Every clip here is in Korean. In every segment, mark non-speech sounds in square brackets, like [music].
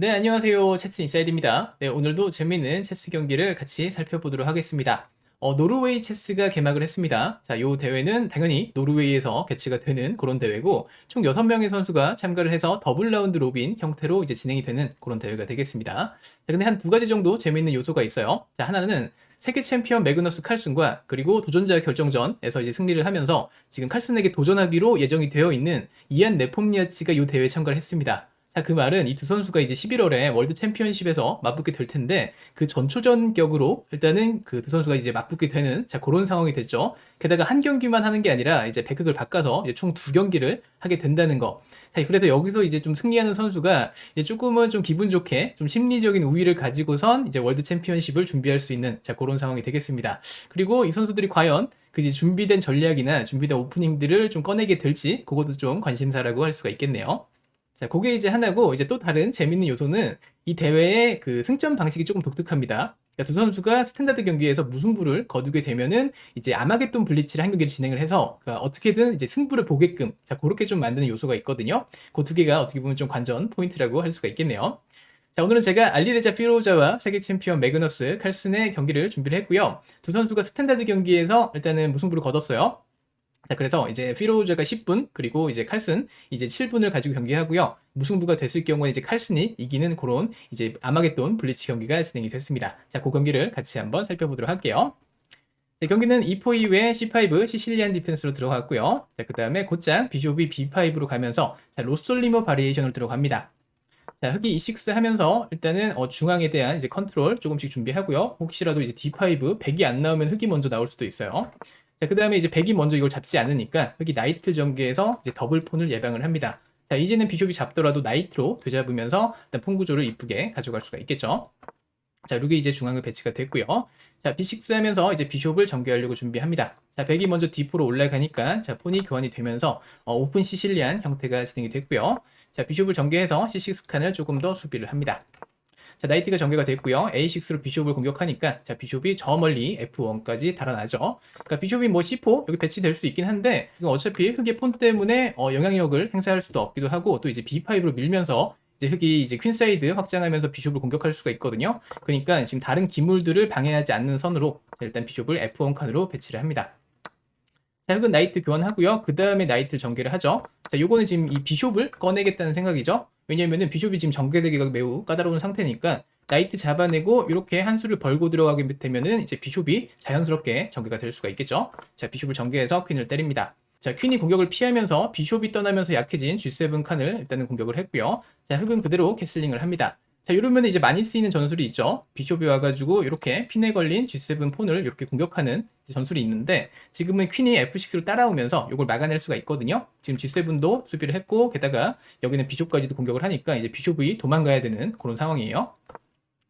네, 안녕하세요. 체스 인사이드입니다. 네, 오늘도 재밌는 체스 경기를 같이 살펴보도록 하겠습니다. 어, 노르웨이 체스가 개막을 했습니다. 자, 요 대회는 당연히 노르웨이에서 개최가 되는 그런 대회고, 총 6명의 선수가 참가를 해서 더블 라운드 로빈 형태로 이제 진행이 되는 그런 대회가 되겠습니다. 자, 근데 한 두 가지 정도 재밌는 요소가 있어요. 자, 하나는 세계 챔피언 매그너스 칼슨과 그리고 도전자 결정전에서 이제 승리를 하면서 지금 칼슨에게 도전하기로 예정이 되어 있는 이안 네폼니아치가 이 대회에 참가를 했습니다. 자, 그 말은 이 두 선수가 이제 11월에 월드 챔피언십에서 맞붙게 될 텐데 그 전초전 격으로 일단은 그 두 선수가 이제 맞붙게 되는 자, 그런 상황이 됐죠. 게다가 한 경기만 하는 게 아니라 이제 백극을 바꿔서 총 두 경기를 하게 된다는 거. 자, 그래서 여기서 이제 좀 승리하는 선수가 조금은 좀 기분 좋게 좀 심리적인 우위를 가지고선 이제 월드 챔피언십을 준비할 수 있는 자, 그런 상황이 되겠습니다. 그리고 이 선수들이 과연 그 이제 준비된 전략이나 준비된 오프닝들을 좀 꺼내게 될지 그것도 좀 관심사라고 할 수가 있겠네요. 자, 그게 이제 하나고, 이제 또 다른 재밌는 요소는 이 대회의 그 승점 방식이 조금 독특합니다. 그러니까 두 선수가 스탠다드 경기에서 무승부를 거두게 되면은 이제 아마겟돈 블리치를 한 경기를 진행을 해서 그러니까 어떻게든 이제 승부를 보게끔 자 그렇게 좀 만드는 요소가 있거든요. 그 두 개가 어떻게 보면 좀 관전 포인트라고 할 수가 있겠네요. 자 오늘은 제가 알리레자 피로자와 세계 챔피언 매그너스 칼슨의 경기를 준비를 했고요. 두 선수가 스탠다드 경기에서 일단은 무승부를 거뒀어요. 자, 그래서 이제 피로즈가 10분, 그리고 이제 칼슨 이제 7분을 가지고 경기하고요. 무승부가 됐을 경우에 이제 칼슨이 이기는 그런 이제 아마겟돈 블리치 경기가 진행이 됐습니다. 자, 그 경기를 같이 한번 살펴보도록 할게요. 자, 경기는 E4 이후에 C5 시실리안 디펜스로 들어갔고요. 자, 그 다음에 곧장 비숍이 B5로 가면서 자, 로솔리머 바리에이션으로 들어갑니다. 자, 흑이 E6 하면서 일단은 어, 중앙에 대한 이제 컨트롤 조금씩 준비하고요. 혹시라도 이제 D5 100이 안 나오면 흑이 먼저 나올 수도 있어요. 자, 그 다음에 이제 백이 먼저 이걸 잡지 않으니까 여기 나이트 전개에서 이제 더블 폰을 예방을 합니다. 자, 이제는 비숍이 잡더라도 나이트로 되잡으면서 일단 폰 구조를 이쁘게 가져갈 수가 있겠죠. 자, 룩이 이제 중앙에 배치가 됐고요. 자, B6 하면서 이제 비숍을 전개하려고 준비합니다. 자, 백이 먼저 D4로 올라가니까 자, 폰이 교환이 되면서 어, 오픈 시실리안 형태가 진행이 됐고요. 자, 비숍을 전개해서 C6 칸을 조금 더 수비를 합니다. 자, 나이트가 전개가 됐고요. A6로 비숍을 공격하니까 자, 비숍이 저 멀리 F1까지 달아나죠. 그러니까 비숍이 뭐 C4 여기 배치될 수 있긴 한데 이건 어차피 흑의 폰 때문에 어, 영향력을 행사할 수도 없기도 하고 또 이제 B5로 밀면서 이제 흑이 이제 퀸사이드 확장하면서 비숍을 공격할 수가 있거든요. 그러니까 지금 다른 기물들을 방해하지 않는 선으로 일단 비숍을 F1 칸으로 배치를 합니다. 자, 흑은 나이트 교환하고요. 그 다음에 나이트 전개를 하죠. 자, 요거는 지금 이 비숍을 꺼내겠다는 생각이죠. 왜냐면은 비숍이 지금 전개되기가 매우 까다로운 상태니까 나이트 잡아내고 이렇게 한 수를 벌고 들어가게 되면은 이제 비숍이 자연스럽게 전개가 될 수가 있겠죠. 자, 비숍을 전개해서 퀸을 때립니다. 자, 퀸이 공격을 피하면서 비숍이 떠나면서 약해진 G7 칸을 일단은 공격을 했고요. 자, 흑은 그대로 캐슬링을 합니다. 자, 이러면 이제 많이 쓰이는 전술이 있죠. 비숍이 와가지고 이렇게 핀에 걸린 G7 폰을 이렇게 공격하는 전술이 있는데 지금은 퀸이 F6로 따라오면서 이걸 막아낼 수가 있거든요. 지금 G7도 수비를 했고 게다가 여기는 비숍까지도 공격을 하니까 이제 비숍이 도망가야 되는 그런 상황이에요.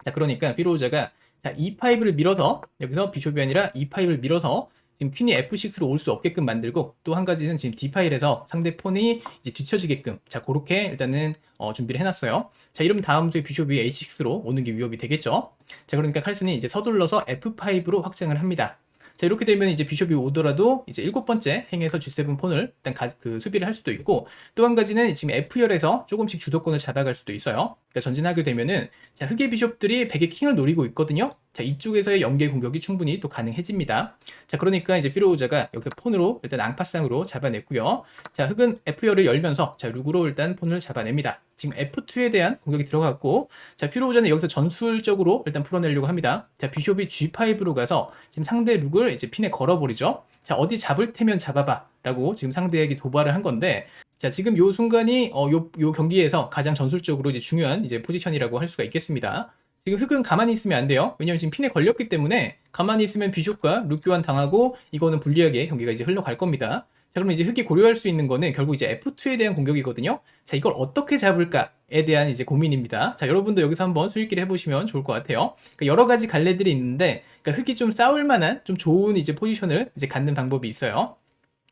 자, 그러니까 피로자가 자, E5를 밀어서 여기서 비숍이 아니라 E5를 밀어서 지금 퀸이 F6로 올 수 없게끔 만들고 또 한 가지는 지금 D 파일에서 상대 폰이 이제 뒤쳐지게끔 자 그렇게 일단은 어, 준비를 해놨어요. 자 이러면 다음 주에 비숍이 A6로 오는 게 위협이 되겠죠. 자 그러니까 칼슨이 이제 서둘러서 F5로 확장을 합니다. 자, 이렇게 되면 이제 비숍이 오더라도 이제 일곱 번째 행에서 G7 폰을 일단 가, 그 수비를 할 수도 있고 또 한 가지는 지금 F열에서 조금씩 주도권을 잡아갈 수도 있어요. 그러니까 전진하게 되면은 자, 흑의 비숍들이 백의 킹을 노리고 있거든요. 자, 이쪽에서의 연계 공격이 충분히 또 가능해집니다. 자, 그러니까 이제 피로우자가 여기서 폰으로 일단 앙파상으로 잡아냈고요. 자, 흑은 F열을 열면서 자, 룩으로 일단 폰을 잡아냅니다. 지금 F2에 대한 공격이 들어갔고 자, 피로우자는 여기서 전술적으로 일단 풀어내려고 합니다. 자, 비숍이 G5로 가서 지금 상대 룩을 이제 핀에 걸어버리죠. 자, 어디 잡을 테면 잡아봐. 라고 지금 상대에게 도발을 한 건데 자, 지금 요 순간이 어, 요, 요 경기에서 가장 전술적으로 이제 중요한 이제 포지션이라고 할 수가 있겠습니다. 지금 흑은 가만히 있으면 안 돼요. 왜냐면 지금 핀에 걸렸기 때문에 가만히 있으면 비숍과 룩 교환 당하고 이거는 불리하게 경기가 이제 흘러갈 겁니다. 자, 그러면 이제 흑이 고려할 수 있는 거는 결국 이제 F2에 대한 공격이거든요. 자, 이걸 어떻게 잡을까에 대한 이제 고민입니다. 자, 여러분도 여기서 한번 수익기를 해보시면 좋을 것 같아요. 그러니까 여러 가지 갈래들이 있는데, 그러니까 흑이 좀 싸울 만한 좀 좋은 이제 포지션을 이제 갖는 방법이 있어요.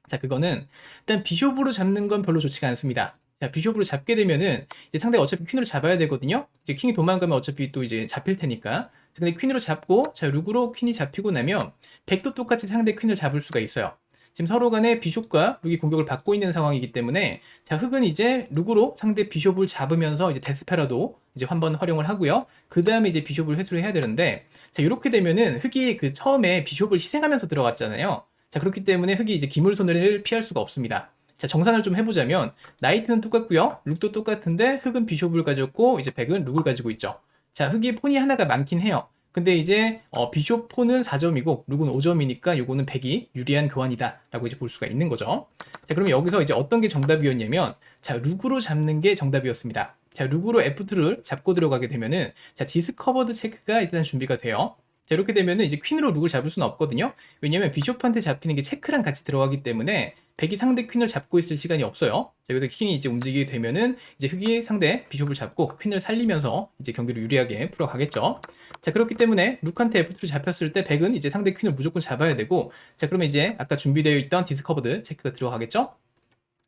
자, 그거는 일단 비숍으로 잡는 건 별로 좋지가 않습니다. 자, 비숍으로 잡게 되면은 이제 상대가 어차피 퀸으로 잡아야 되거든요. 이제 킹이 도망가면 어차피 또 이제 잡힐 테니까. 근데 퀸으로 잡고 자, 룩으로 퀸이 잡히고 나면 백도 똑같이 상대 퀸을 잡을 수가 있어요. 지금 서로 간에 비숍과 룩이 공격을 받고 있는 상황이기 때문에 자 흑은 이제 룩으로 상대 비숍을 잡으면서 이제 데스페라도 이제 한번 활용을 하고요. 그 다음에 이제 비숍을 회수를 해야 되는데 자 이렇게 되면은 흑이 그 처음에 비숍을 희생하면서 들어갔잖아요. 자 그렇기 때문에 흑이 이제 기물 손해를 피할 수가 없습니다. 자 정산을 좀 해보자면 나이트는 똑같고요. 룩도 똑같은데 흑은 비숍을 가졌고 이제 백은 룩을 가지고 있죠. 자 흑이 폰이 하나가 많긴 해요. 근데 이제 어, 비숍 폰은 4점이고 룩은 5점이니까 요거는 100이 유리한 교환이다 라고 이제 볼 수가 있는 거죠. 자 그러면 여기서 이제 어떤 게 정답이었냐면 자 룩으로 잡는 게 정답이었습니다. 자 룩으로 F2를 잡고 들어가게 되면은 자 디스커버드 체크가 일단 준비가 돼요. 자 이렇게 되면은 이제 퀸으로 룩을 잡을 수는 없거든요. 왜냐면 비숍한테 잡히는 게 체크랑 같이 들어가기 때문에 백이 상대 퀸을 잡고 있을 시간이 없어요. 자, 여기서 킹이 이제 움직이게 되면은 이제 흑이 상대 비숍을 잡고 퀸을 살리면서 이제 경기를 유리하게 풀어가겠죠. 자, 그렇기 때문에 룩한테 F2를 잡혔을 때 백은 이제 상대 퀸을 무조건 잡아야 되고 자, 그러면 이제 아까 준비되어 있던 디스커버드 체크가 들어가겠죠.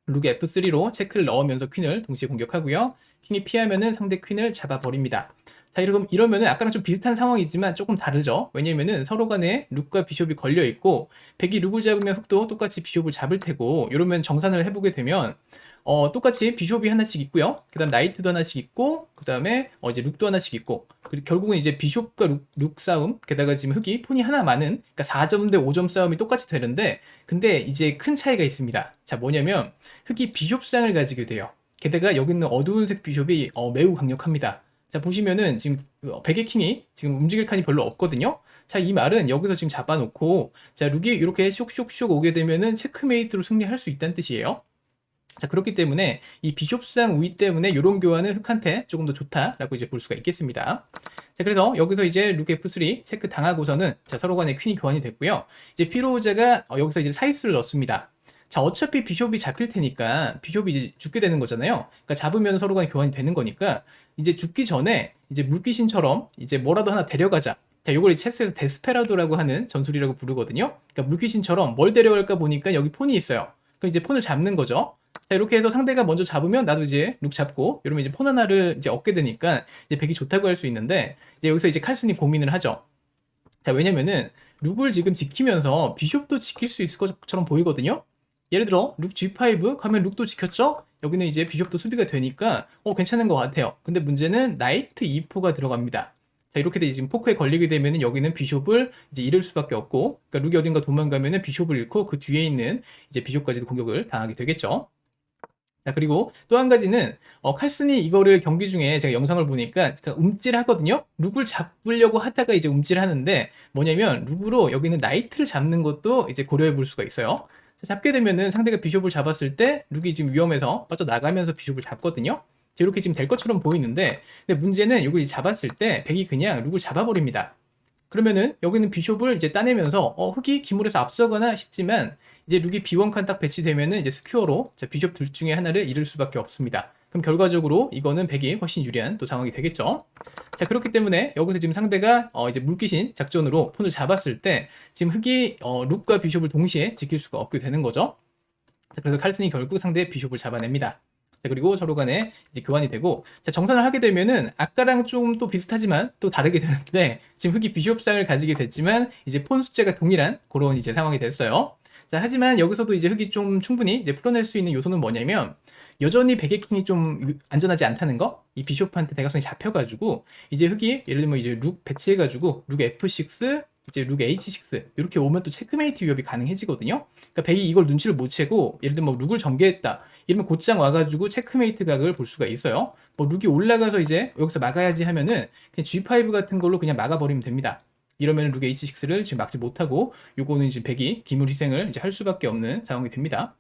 룩 F3로 체크를 넣으면서 퀸을 동시에 공격하고요. 킹이 피하면은 상대 퀸을 잡아버립니다. 자, 이러면, 이러면은 아까랑 좀 비슷한 상황이지만 조금 다르죠. 왜냐면은 서로 간에 룩과 비숍이 걸려 있고, 백이 룩을 잡으면 흑도 똑같이 비숍을 잡을 테고, 이러면 정산을 해보게 되면, 어, 똑같이 비숍이 하나씩 있고요. 그 다음 나이트도 하나씩 있고, 그 다음에 어, 이제 룩도 하나씩 있고, 그리고 결국은 이제 비숍과 룩, 룩 싸움, 게다가 지금 흑이 폰이 하나 많은, 그러니까 4점 대 5점 싸움이 똑같이 되는데, 근데 이제 큰 차이가 있습니다. 자, 뭐냐면, 흑이 비숍상을 가지게 돼요. 게다가 여기 있는 어두운 색 비숍이 어, 매우 강력합니다. 자, 보시면은 지금 어, 백의 킹이 지금 움직일 칸이 별로 없거든요. 자, 이 말은 여기서 지금 잡아놓고, 자, 룩이 이렇게 쇽쇽쇽 오게 되면은 체크메이트로 승리할 수 있다는 뜻이에요. 자, 그렇기 때문에 이 비숍상 우위 때문에 이런 교환은 흑한테 조금 더 좋다라고 이제 볼 수가 있겠습니다. 자, 그래서 여기서 이제 룩 F3 체크 당하고서는 자, 서로 간에 퀸이 교환이 됐고요. 이제 피로우자가 어, 여기서 이제 사이스를 넣습니다. 자, 어차피 비숍이 잡힐 테니까 비숍이 이제 죽게 되는 거잖아요. 그러니까 잡으면 서로 간에 교환이 되는 거니까 이제 죽기 전에 이제 물귀신처럼 이제 뭐라도 하나 데려가자. 자, 요걸 체스에서 데스페라도라고 하는 전술이라고 부르거든요. 그러니까 물귀신처럼 뭘 데려갈까 보니까 여기 폰이 있어요. 그럼 이제 폰을 잡는 거죠. 자, 이렇게 해서 상대가 먼저 잡으면 나도 이제 룩 잡고, 이러면 이제 폰 하나를 이제 얻게 되니까 이제 백이 좋다고 할 수 있는데, 이제 여기서 이제 칼슨이 고민을 하죠. 자, 왜냐면은 룩을 지금 지키면서 비숍도 지킬 수 있을 것처럼 보이거든요. 예를 들어 룩 G5 가면 룩도 지켰죠? 여기는 이제 비숍도 수비가 되니까 어 괜찮은 것 같아요. 근데 문제는 나이트 2포가 들어갑니다. 자 이렇게 돼 지금 포크에 걸리게 되면은 여기는 비숍을 이제 잃을 수밖에 없고 그러니까 룩이 어딘가 도망가면은 비숍을 잃고 그 뒤에 있는 이제 비숍까지도 공격을 당하게 되겠죠. 자 그리고 또 한 가지는 어, 칼슨이 이거를 경기 중에 제가 영상을 보니까 움찔하거든요. 룩을 잡으려고 하다가 이제 움찔하는데 뭐냐면 룩으로 여기는 나이트를 잡는 것도 이제 고려해 볼 수가 있어요. 자, 잡게 되면은 상대가 비숍을 잡았을 때 룩이 지금 위험해서 빠져나가면서 비숍을 잡거든요. 자, 이렇게 지금 될 것처럼 보이는데 근데 문제는 이걸 잡았을 때 백이 그냥 룩을 잡아버립니다. 그러면은 여기는 비숍을 이제 따내면서 어, 흑이 기물에서 앞서거나 싶지만 이제 룩이 B1 칸 딱 배치되면은 이제 스큐어로 자, 비숍 둘 중에 하나를 잃을 수밖에 없습니다. 그럼 결과적으로 이거는 백이 훨씬 유리한 또 상황이 되겠죠. 자 그렇기 때문에 여기서 지금 상대가 어, 이제 물귀신 작전으로 폰을 잡았을 때 지금 흑이 어, 룩과 비숍을 동시에 지킬 수가 없게 되는 거죠. 자 그래서 칼슨이 결국 상대의 비숍을 잡아냅니다. 자 그리고 서로 간에 이제 교환이 되고 자 정산을 하게 되면은 아까랑 좀 또 비슷하지만 또 다르게 되는데 지금 흑이 비숍상을 가지게 됐지만 이제 폰 숫자가 동일한 그런 이제 상황이 됐어요. 자 하지만 여기서도 이제 흑이 좀 충분히 이제 풀어낼 수 있는 요소는 뭐냐면 여전히 베개킹이 좀 안전하지 않다는 거? 이 비숍한테 대각선이 잡혀가지고, 이제 흑이, 예를 들면 이제 룩 배치해가지고, 룩 F6, 이제 룩 H6, 이렇게 오면 또 체크메이트 위협이 가능해지거든요? 그러니까 백이 이걸 눈치를 못 채고, 예를 들면 뭐 룩을 전개했다. 이러면 곧장 와가지고 체크메이트 각을 볼 수가 있어요. 뭐 룩이 올라가서 이제 여기서 막아야지 하면은, 그냥 G5 같은 걸로 그냥 막아버리면 됩니다. 이러면 룩 H6를 지금 막지 못하고, 요거는 지금 백이 기물 희생을 이제 할 수밖에 없는 상황이 됩니다.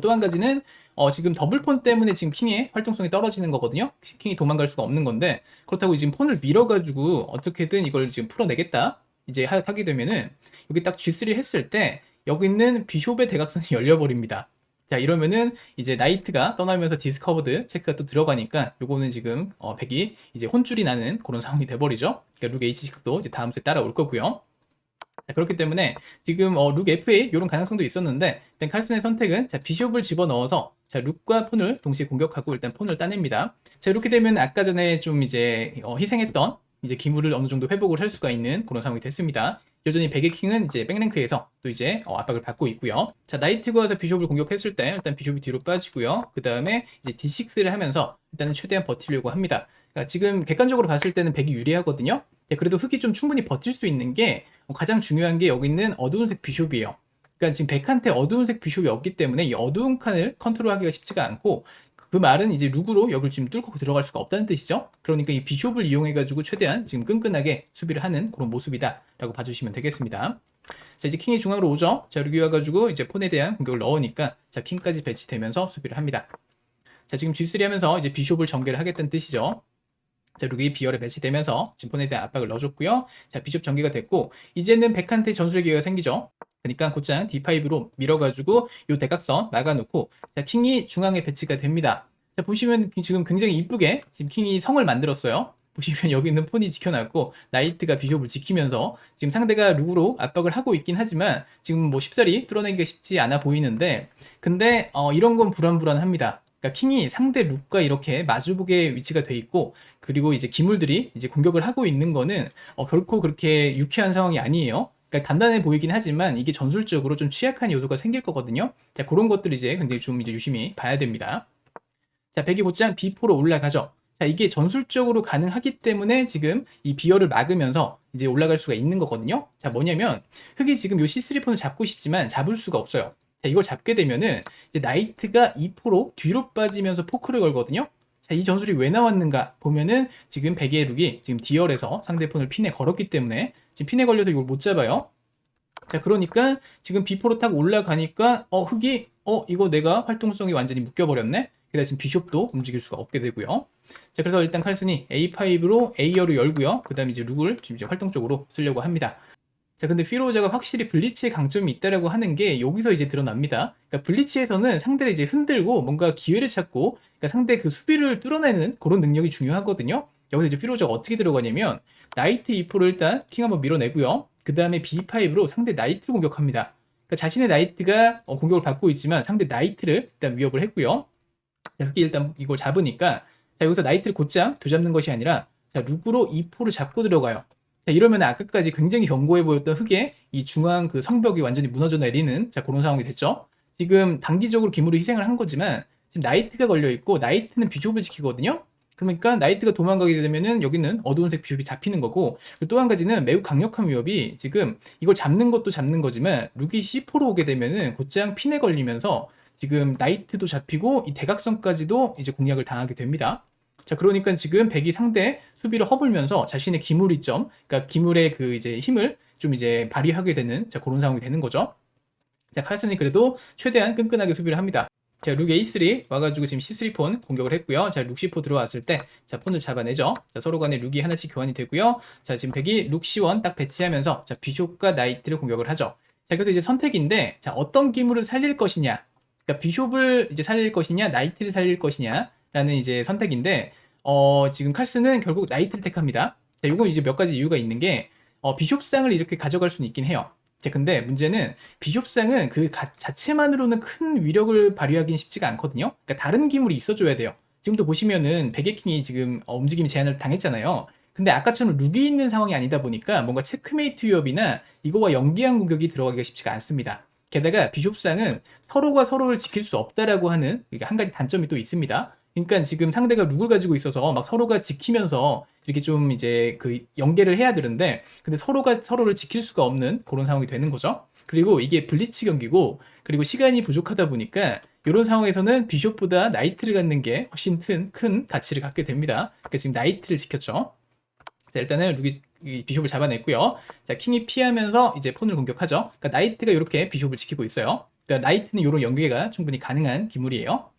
또한 가지는 어, 지금 더블폰 때문에 지금 킹의 활동성이 떨어지는 거거든요. 킹이 도망갈 수가 없는 건데 그렇다고 지금 폰을 밀어가지고 어떻게든 이걸 지금 풀어내겠다 이제 하, 게 되면은 여기 딱 G3 했을 때 여기 있는 비숍의 대각선이 [laughs] 열려버립니다. 자 이러면은 이제 나이트가 떠나면서 디스커버드 체크가 또 들어가니까 요거는 지금 어, 백이 이제 혼줄이 나는 그런 상황이 돼버리죠. 그러니까 룩 H6도 이제 다음 주에 따라올 거고요. 자, 그렇기 때문에 지금 어, 룩 FA 이런 가능성도 있었는데 일단 칼슨의 선택은 자, 비숍을 집어넣어서 자, 룩과 폰을 동시에 공격하고 일단 폰을 따냅니다. 자, 이렇게 되면 아까 전에 좀 이제 어, 희생했던 이제 기물을 어느 정도 회복을 할 수가 있는 그런 상황이 됐습니다. 여전히 백의 킹은 이제 백랭크에서 또 이제 어, 압박을 받고 있고요. 자, 나이트가 와서 비숍을 공격했을 때 일단 비숍이 뒤로 빠지고요. 그 다음에 이제 D6를 하면서 일단은 최대한 버티려고 합니다. 그러니까 지금 객관적으로 봤을 때는 백이 유리하거든요. 네, 그래도 흑이 좀 충분히 버틸 수 있는 게 어, 가장 중요한 게 여기 있는 어두운색 비숍이에요. 그러니까 지금 백한테 어두운색 비숍이 없기 때문에 이 어두운 칸을 컨트롤하기가 쉽지가 않고 그 말은 이제 룩으로 여기를 지금 뚫고 들어갈 수가 없다는 뜻이죠. 그러니까 이 비숍을 이용해가지고 최대한 지금 끈끈하게 수비를 하는 그런 모습이다라고 봐주시면 되겠습니다. 자 이제 킹이 중앙으로 오죠. 자 여기 와가지고 이제 폰에 대한 공격을 넣으니까 자 킹까지 배치되면서 수비를 합니다. 자 지금 G3 하면서 이제 비숍을 전개를 하겠다는 뜻이죠. 자, 룩이 비열에 배치되면서 지금 폰에 대한 압박을 넣어줬고요. 자, 비숍 전개가 됐고, 이제는 백한테 전술의 기회가 생기죠. 그러니까 곧장 D5로 밀어가지고 요 대각선 막아놓고, 자, 킹이 중앙에 배치가 됩니다. 자, 보시면 지금 굉장히 이쁘게 지금 킹이 성을 만들었어요. 보시면 [laughs] 여기 있는 폰이 지켜놨고, 나이트가 비숍을 지키면서 지금 상대가 룩으로 압박을 하고 있긴 하지만 지금 뭐 쉽사리 뚫어내기가 쉽지 않아 보이는데, 근데 어, 이런 건 불안불안합니다. 그러니까 킹이 상대 룩과 이렇게 마주보게 위치가 돼 있고 그리고 이제 기물들이 이제 공격을 하고 있는 거는 어, 결코 그렇게 유쾌한 상황이 아니에요. 그러니까 단단해 보이긴 하지만 이게 전술적으로 좀 취약한 요소가 생길 거거든요. 자 그런 것들 이제 굉장히 좀 이제 유심히 봐야 됩니다. 자 백이 곧장 B4로 올라가죠. 자 이게 전술적으로 가능하기 때문에 지금 이 비어를 막으면서 이제 올라갈 수가 있는 거거든요. 자 뭐냐면 흑이 지금 요 C3폰을 잡고 싶지만 잡을 수가 없어요. 자, 이걸 잡게 되면은 이제 나이트가 2포로 뒤로 빠지면서 포크를 걸거든요. 자, 이 전술이 왜 나왔는가 보면은 지금 베개의 룩이 지금 디얼에서 상대폰을 핀에 걸었기 때문에 지금 핀에 걸려서 이걸 못 잡아요. 자, 그러니까 지금 비포로 딱 올라가니까 어 흑이 어 이거 내가 활동성이 완전히 묶여버렸네. 그래서 지금 비숍도 움직일 수가 없게 되고요. 자, 그래서 일단 칼슨이 A5로 A열을 열고요. 그 다음에 이제 룩을 지금 이제 활동적으로 쓰려고 합니다. 자, 근데 피로자가 확실히 블리치의 강점이 있다라고 하는 게 여기서 이제 드러납니다. 그러니까 블리치에서는 상대를 이제 흔들고 뭔가 기회를 찾고 그러니까 상대 그 수비를 뚫어내는 그런 능력이 중요하거든요. 여기서 이제 피로자가 어떻게 들어가냐면 나이트 2포를 일단 킹 한번 밀어내고요. 그 다음에 B5로 상대 나이트를 공격합니다. 그러니까 자신의 나이트가 어, 공격을 받고 있지만 상대 나이트를 일단 위협을 했고요. 자, 그게 일단 이걸 잡으니까 자, 여기서 나이트를 곧장 되잡는 것이 아니라 자, 룩으로 2포를 잡고 들어가요. 자, 이러면 아까까지 굉장히 견고해 보였던 흑의 이 중앙 그 성벽이 완전히 무너져 내리는 자, 그런 상황이 됐죠. 지금 단기적으로 기물을 희생을 한 거지만 지금 나이트가 걸려 있고 나이트는 비숍을 지키거든요. 그러니까 나이트가 도망가게 되면은 여기는 어두운색 비숍이 잡히는 거고 또 한 가지는 매우 강력한 위협이 지금 이걸 잡는 것도 잡는 거지만 룩이 C4로 오게 되면은 곧장 핀에 걸리면서 지금 나이트도 잡히고 이 대각선까지도 이제 공략을 당하게 됩니다. 자, 그러니까 지금 백이 상대 수비를 허물면서 자신의 기물 이점, 그러니까 기물의 그 이제 힘을 좀 이제 발휘하게 되는 자, 그런 상황이 되는 거죠. 자, 칼슨이 그래도 최대한 끈끈하게 수비를 합니다. 자, 룩 A3 와가지고 지금 C3 폰 공격을 했고요. 자, 룩 C4 들어왔을 때, 자, 폰을 잡아내죠. 자, 서로 간에 룩이 하나씩 교환이 되고요. 자, 지금 백이 룩 C1 딱 배치하면서, 자, 비숍과 나이트를 공격을 하죠. 자, 그래서 이제 선택인데, 자, 어떤 기물을 살릴 것이냐. 그러니까 비숍을 이제 살릴 것이냐, 나이트를 살릴 것이냐. 라는 이제 선택인데, 어, 지금 칼스는 결국 나이트를 택합니다. 자, 요건 이제 몇 가지 이유가 있는 게, 어, 비숍상을 이렇게 가져갈 수는 있긴 해요. 자, 근데 문제는 비숍상은 그 가, 자체만으로는 큰 위력을 발휘하기는 쉽지가 않거든요. 그러니까 다른 기물이 있어줘야 돼요. 지금도 보시면은 베개킹이 지금 어, 움직임 제한을 당했잖아요. 근데 아까처럼 룩이 있는 상황이 아니다 보니까 뭔가 체크메이트 위협이나 이거와 연계한 공격이 들어가기가 쉽지가 않습니다. 게다가 비숍상은 서로가 서로를 지킬 수 없다라고 하는 한 가지 단점이 또 있습니다. 그러니까 지금 상대가 룩을 가지고 있어서 막 서로가 지키면서 이렇게 좀 이제 그 연계를 해야 되는데 근데 서로가 서로를 지킬 수가 없는 그런 상황이 되는 거죠. 그리고 이게 블리치 경기고 그리고 시간이 부족하다 보니까 이런 상황에서는 비숍보다 나이트를 갖는 게 훨씬 큰, 큰 가치를 갖게 됩니다. 그러니까 지금 나이트를 지켰죠. 자, 일단은 룩이 비숍을 잡아냈고요. 자, 킹이 피하면서 이제 폰을 공격하죠. 그러니까 나이트가 이렇게 비숍을 지키고 있어요. 그러니까 나이트는 이런 연계가 충분히 가능한 기물이에요.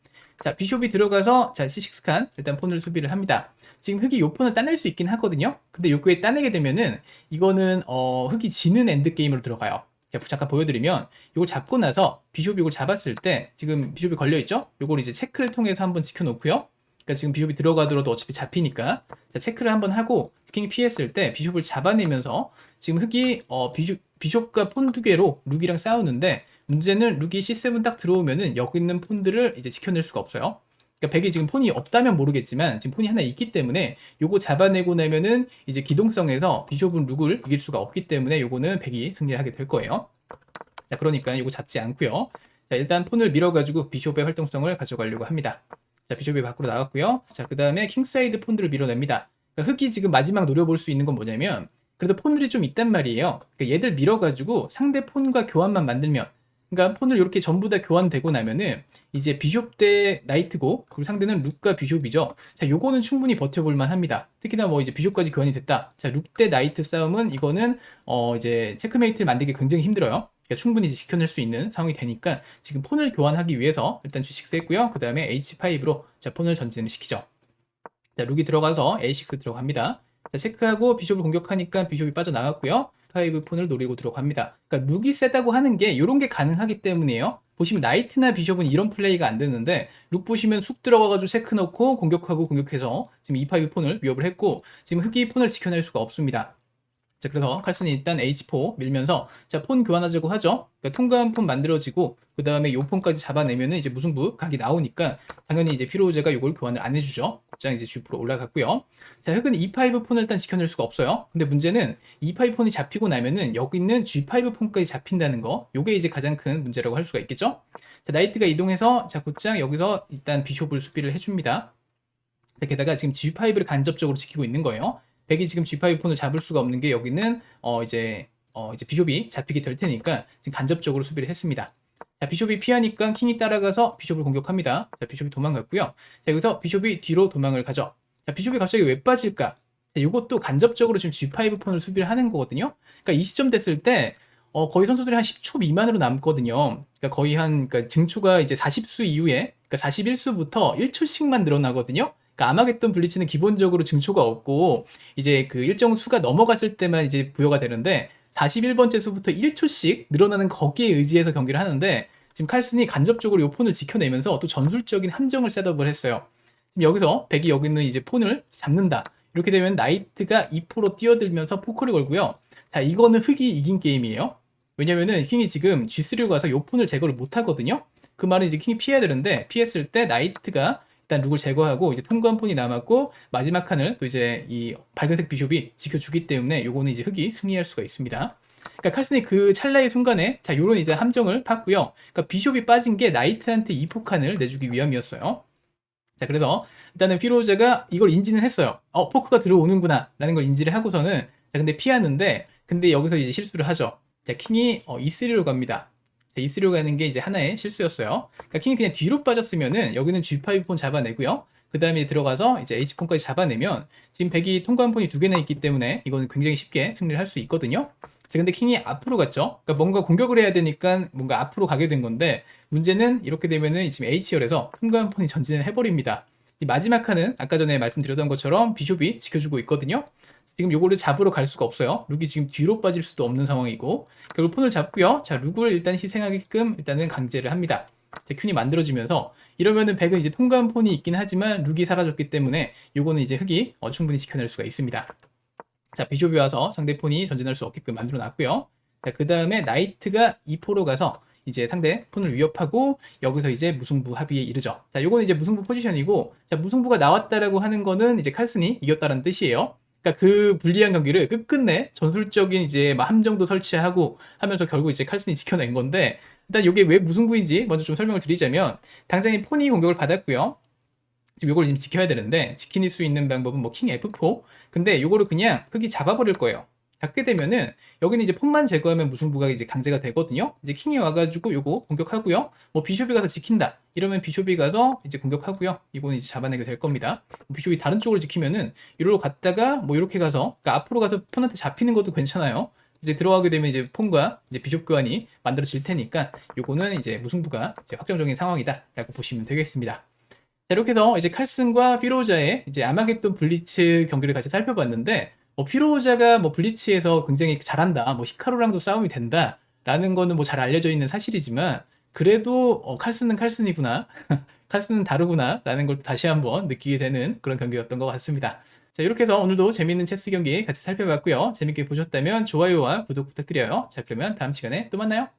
자, 비숍이 들어가서 자, C6 칸 일단 폰을 수비를 합니다. 지금 흑이 요 폰을 따낼 수 있긴 하거든요. 근데 요거에 따내게 되면은 이거는 어, 흑이 지는 엔드 게임으로 들어가요. 제가 잠깐 보여드리면 이걸 잡고 나서 비숍이 이걸 잡았을 때 지금 비숍이 걸려 있죠? 요걸 이제 체크를 통해서 한번 지켜놓고요. 그러니까 지금 비숍이 들어가더라도 어차피 잡히니까 자, 체크를 한번 하고 킹이 피했을 때 비숍을 잡아내면서 지금 흑이 어, 비숍, 비숍과 폰 두 개로 룩이랑 싸우는데 문제는 룩이 C7 딱 들어오면은 여기 있는 폰들을 이제 지켜낼 수가 없어요. 그러니까 백이 지금 폰이 없다면 모르겠지만 지금 폰이 하나 있기 때문에 요거 잡아내고 나면은 이제 기동성에서 비숍은 룩을 이길 수가 없기 때문에 요거는 백이 승리를 하게 될 거예요. 자, 그러니까 요거 잡지 않고요. 자, 일단 폰을 밀어가지고 비숍의 활동성을 가져가려고 합니다. 자, 비숍이 밖으로 나갔고요. 자, 그 다음에 킹사이드 폰들을 밀어냅니다. 그러니까 흑이 지금 마지막 노려볼 수 있는 건 뭐냐면 그래도 폰들이 좀 있단 말이에요. 그러니까 얘들 밀어가지고 상대 폰과 교환만 만들면 그러니까 폰을 이렇게 전부 다 교환되고 나면은 이제 비숍 대 나이트고 그리고 상대는 룩과 비숍이죠. 자, 요거는 충분히 버텨볼 만합니다. 특히나 뭐 이제 비숍까지 교환이 됐다. 자, 룩 대 나이트 싸움은 이거는 어 이제 체크메이트를 만들기 굉장히 힘들어요. 그러니까 충분히 지켜낼 수 있는 상황이 되니까 지금 폰을 교환하기 위해서 일단 G6 했고요. 그 다음에 H5로 자 폰을 전진을 시키죠. 자, 룩이 들어가서 A6 들어갑니다. 자, 체크하고 비숍을 공격하니까 비숍이 빠져나갔고요. 5 폰을 노리고 들어갑니다. 그러니까 룩이 세다고 하는 게 이런 게 가능하기 때문이에요. 보시면 나이트나 비숍은 이런 플레이가 안 되는데 룩 보시면 쑥 들어가가지고 체크 넣고 공격하고 공격해서 지금 E5 폰을 위협을 했고 지금 흑이 폰을 지켜낼 수가 없습니다. 자, 그래서 칼슨이 일단 H4 밀면서 자, 폰 교환하자고 하죠. 그러니까 통과한 폰 만들어지고 그 다음에 요 폰까지 잡아내면은 이제 무승부 각이 나오니까 당연히 이제 피로제가 요걸 교환을 안 해주죠. 곧장 이제 G4로 올라갔고요. 자, 흑은 E5 폰을 일단 지켜낼 수가 없어요. 근데 문제는 E5 폰이 잡히고 나면은 여기 있는 G5 폰까지 잡힌다는 거. 요게 이제 가장 큰 문제라고 할 수가 있겠죠. 자, 나이트가 이동해서 자, 곧장 여기서 일단 비숍을 수비를 해줍니다. 자, 게다가 지금 G5를 간접적으로 지키고 있는 거예요. 백이 지금 G5 폰을 잡을 수가 없는 게 여기는 어 이제 어 이제 비숍이 잡히게 될 테니까 지금 간접적으로 수비를 했습니다. 자, 비숍이 피하니까 킹이 따라가서 비숍을 공격합니다. 자, 비숍이 도망갔고요. 자, 여기서 비숍이 뒤로 도망을 가죠. 자, 비숍이 갑자기 왜 빠질까? 자, 이것도 간접적으로 지금 G5 폰을 수비를 하는 거거든요. 그러니까 이 시점 됐을 때 어, 거의 선수들이 한 10초 미만으로 남거든요. 그러니까 거의 한 그러니까 증초가 이제 40수 이후에 그러니까 41수부터 1초씩만 늘어나거든요. 그러니까 아마겟돈 블리츠는 기본적으로 증초가 없고 이제 그 일정 수가 넘어갔을 때만 이제 부여가 되는데 41번째 수부터 1초씩 늘어나는 거기에 의지해서 경기를 하는데 지금 칼슨이 간접적으로 이 폰을 지켜내면서 또 전술적인 함정을 셋업을 했어요. 지금 여기서 백이 여기 있는 이제 폰을 잡는다. 이렇게 되면 나이트가 2포로 뛰어들면서 포크를 걸고요. 자, 이거는 흑이 이긴 게임이에요. 왜냐면은 킹이 지금 G3로 가서 요 폰을 제거를 못 하거든요. 그 말은 이제 킹이 피해야 되는데 피했을 때 나이트가 일단 룩을 제거하고 이제 통과 한 폰이 남았고 마지막 칸을 또 이제 이 밝은색 비숍이 지켜주기 때문에 요거는 이제 흑이 승리할 수가 있습니다. 그러니까 칼슨이 그 찰나의 순간에 자 요런 이제 함정을 팠고요. 그러니까 비숍이 빠진 게 나이트한테 이 포칸을 내주기 위함이었어요. 자 그래서 일단은 피로제가 이걸 인지는 했어요. 어 포크가 들어오는구나 라는 걸 인지를 하고서는 자 근데 피하는데 근데 여기서 이제 실수를 하죠. 자 킹이 어, E3로 갑니다. E3로 가는 게 이제 하나의 실수였어요. 그러니까 킹이 그냥 뒤로 빠졌으면은 여기는 G5 폰 잡아내고요. 그 다음에 들어가서 이제 H폰까지 잡아내면 지금 백이 통과한 폰이 두 개나 있기 때문에 이거는 굉장히 쉽게 승리를 할 수 있거든요. 자, 근데 킹이 앞으로 갔죠. 그러니까 뭔가 공격을 해야 되니까 뭔가 앞으로 가게 된 건데 문제는 이렇게 되면은 지금 H열에서 통과한 폰이 전진을 해버립니다. 마지막 칸은 아까 전에 말씀드렸던 것처럼 비숍이 지켜주고 있거든요. 지금 요거를 잡으러 갈 수가 없어요. 룩이 지금 뒤로 빠질 수도 없는 상황이고 결국 폰을 잡고요. 자 룩을 일단 희생하게끔 일단은 강제를 합니다. 자, 퀸이 만들어지면서 이러면은 백은 이제 통과한 폰이 있긴 하지만 룩이 사라졌기 때문에 요거는 이제 흑이 어, 충분히 지켜낼 수가 있습니다. 자 비숍이 와서 상대 폰이 전진할 수 없게끔 만들어 놨고요. 자그 다음에 나이트가 2포로 가서 이제 상대 폰을 위협하고 여기서 이제 무승부 합의에 이르죠. 자, 요거는 이제 무승부 포지션이고 자, 무승부가 나왔다라고 하는 거는 이제 칼슨이 이겼다는 뜻이에요. 그러니까 그 불리한 경기를 끝끝내 전술적인 이제 막 함정도 설치하고 하면서 결국 이제 칼슨이 지켜낸 건데 일단 이게 왜 무승부인지 먼저 좀 설명을 드리자면 당장에 폰이 공격을 받았고요. 지금 이걸 지금 지켜야 되는데 지킬 수 있는 방법은 뭐 킹 F4 근데 이거를 그냥 흑이 잡아버릴 거예요. 잡게 되면은 여기는 이제 폰만 제거하면 무승부가 이제 강제가 되거든요. 이제 킹이 와가지고 요거 공격하고요. 뭐 비숍이 가서 지킨다. 이러면 비숍이 가서 이제 공격하고요. 이거는 이제 잡아내게 될 겁니다. 뭐 비숍이 다른 쪽을 지키면은 이리로 갔다가 뭐 이렇게 가서 그러니까 앞으로 가서 폰한테 잡히는 것도 괜찮아요. 이제 들어가게 되면 이제 폰과 이제 비숍 교환이 만들어질 테니까 요거는 이제 무승부가 이제 확정적인 상황이다라고 보시면 되겠습니다. 자, 이렇게 해서 이제 칼슨과 피로자의 이제 아마겟돈 블리츠 경기를 같이 살펴봤는데 뭐 피로자가 뭐 블리츠에서 굉장히 잘한다, 뭐 히카루랑도 싸움이 된다 라는 거는 뭐 잘 알려져 있는 사실이지만 그래도 어, 칼슨은 칼슨이구나, 칼슨은 다르구나 라는 걸 다시 한번 느끼게 되는 그런 경기였던 것 같습니다. 자 이렇게 해서 오늘도 재밌는 체스 경기 같이 살펴봤고요. 재밌게 보셨다면 좋아요와 구독 부탁드려요. 자 그러면 다음 시간에 또 만나요.